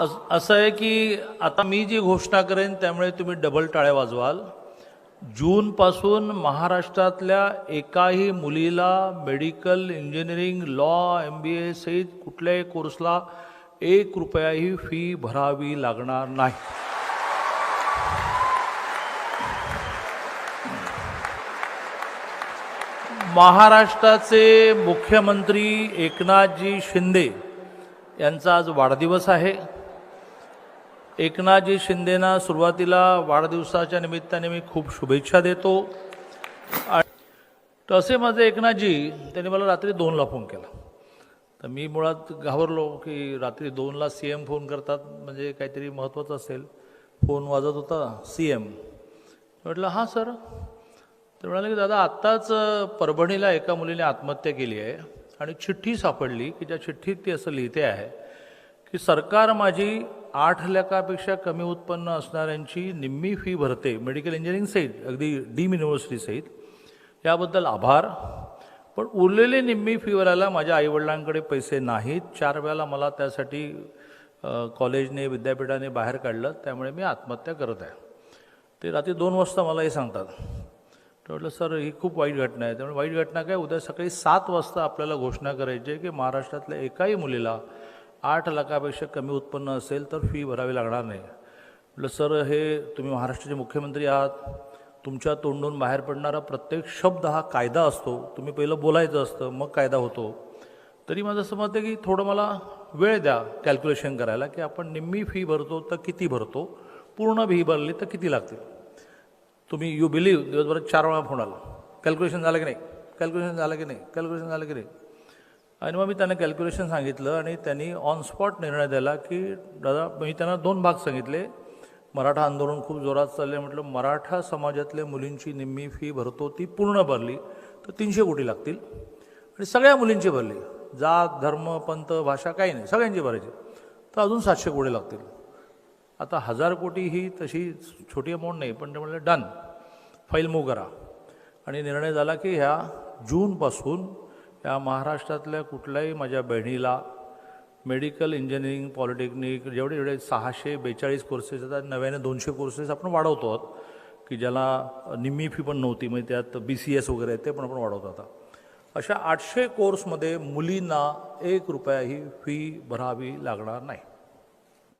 असं आहे की आता मी जी घोषणा करेन त्यामुळे तुम्ही डबल टाळ्या वाजवाल. जूनपासून महाराष्ट्रातल्या एकाही मुलीला medical engineering law M B A सहित कुठल्याही कोर्सला एक रुपयाही फी भरावी लागणार नाही. महाराष्ट्राचे मुख्यमंत्री एकनाथजी शिंदे यांचा आज वाढदिवस आहे. एकनाथजी शिंदेना सुरुवातीला वाढदिवसाच्या निमित्ताने मी खूप शुभेच्छा देतो. तसे माझे एकनाथजी त्यांनी मला रात्री दोनला फोन केला. तर मी मुळात घाबरलो की रात्री दोनला सी एम फोन करतात म्हणजे काहीतरी महत्त्वाचं असेल. फोन वाजत होता सी एम. म्हटलं हां सर. ते म्हणाले की दादा आत्ताच परभणीला एका मुलीने आत्महत्या केली आहे आणि चिठ्ठी सापडली की ज्या चिठ्ठीत ती असं लिहिते आहे की सरकार माझी आठ लाखापेक्षा कमी उत्पन्न असणाऱ्यांची निम्मी फी भरते मेडिकल इंजिनिअरिंग सहित अगदी डीम युनिव्हर्सिटी सहित. याबद्दल आभार. पण उरलेली निम्मी फी भरायला माझ्या आईवडिलांकडे पैसे नाहीत. चार वेळेला मला त्यासाठी कॉलेजने विद्यापीठाने बाहेर काढलं. त्यामुळे मी आत्महत्या करत आहे. ते रात्री दोन वाजता मला हे सांगतात. तर म्हटलं सर ही खूप वाईट घटना आहे. त्यामुळे वाईट घटना काय? उद्या सकाळी सात वाजता आपल्याला घोषणा करायची आहे की महाराष्ट्रातल्या एकाही मुलीला आठ लाखापेक्षा कमी उत्पन्न असेल तर फी भरावी लागणार नाही. म्हटलं सर हे तुम्ही महाराष्ट्राचे मुख्यमंत्री आहात. तुमच्या तोंडून बाहेर पडणारा प्रत्येक शब्द हा कायदा असतो. तुम्ही पहिलं बोलायचं असतं मग कायदा होतो. तरी माझं असं मत आहे की थोडं मला वेळ द्या कॅल्क्युलेशन करायला की आपण निम्मी फी भरतो तर किती भरतो? पूर्ण फी भरली तर किती लागते तुम्ही यू बिलीव्ह दिवसभरात चार वेळा फोन आला. कॅल्क्युलेशन झालं की नाही? कॅल्क्युलेशन झालं की नाही? कॅल्क्युलेशन झालं की नाही? आणि मग मी त्यांना कॅल्क्युलेशन सांगितलं आणि त्यांनी ऑन स्पॉट निर्णय दिला की दादा मी त्यांना दोन भाग सांगितले. मराठा आंदोलन खूप जोरात चालले म्हटलं मराठा समाजातल्या मुलींची निम्मी फी भरतो ती पूर्ण भरली तर तीनशे कोटी लागतील. आणि सगळ्या मुलींची भरली. जात धर्म पंथ भाषा काही नाही. सगळ्यांची भरायची. तर अजून सातशे कोटी लागतील. आता हजार कोटी ही तशी छोटी अमाऊंट नाही पण ते म्हणलं डन फाईल मूव करा. आणि निर्णय झाला की ह्या जूनपासून या महाराष्ट्रातल्या कुठल्याही माझ्या बहिणीला मेडिकल इंजिनिअरिंग पॉलिटेक्निक जेवढे जेवढे सहाशे बेचाळीस कोर्सेस आहेत नव्याने दोनशे कोर्सेस आपण वाढवतो आहोत की ज्याला निम्मी फी पण नव्हती म्हणजे त्यात बी सी एस वगैरे ते पण आपण वाढवतो आता. अशा आठशे कोर्समध्ये मुलींना एक रुपयाही फी भरावी लागणार नाही.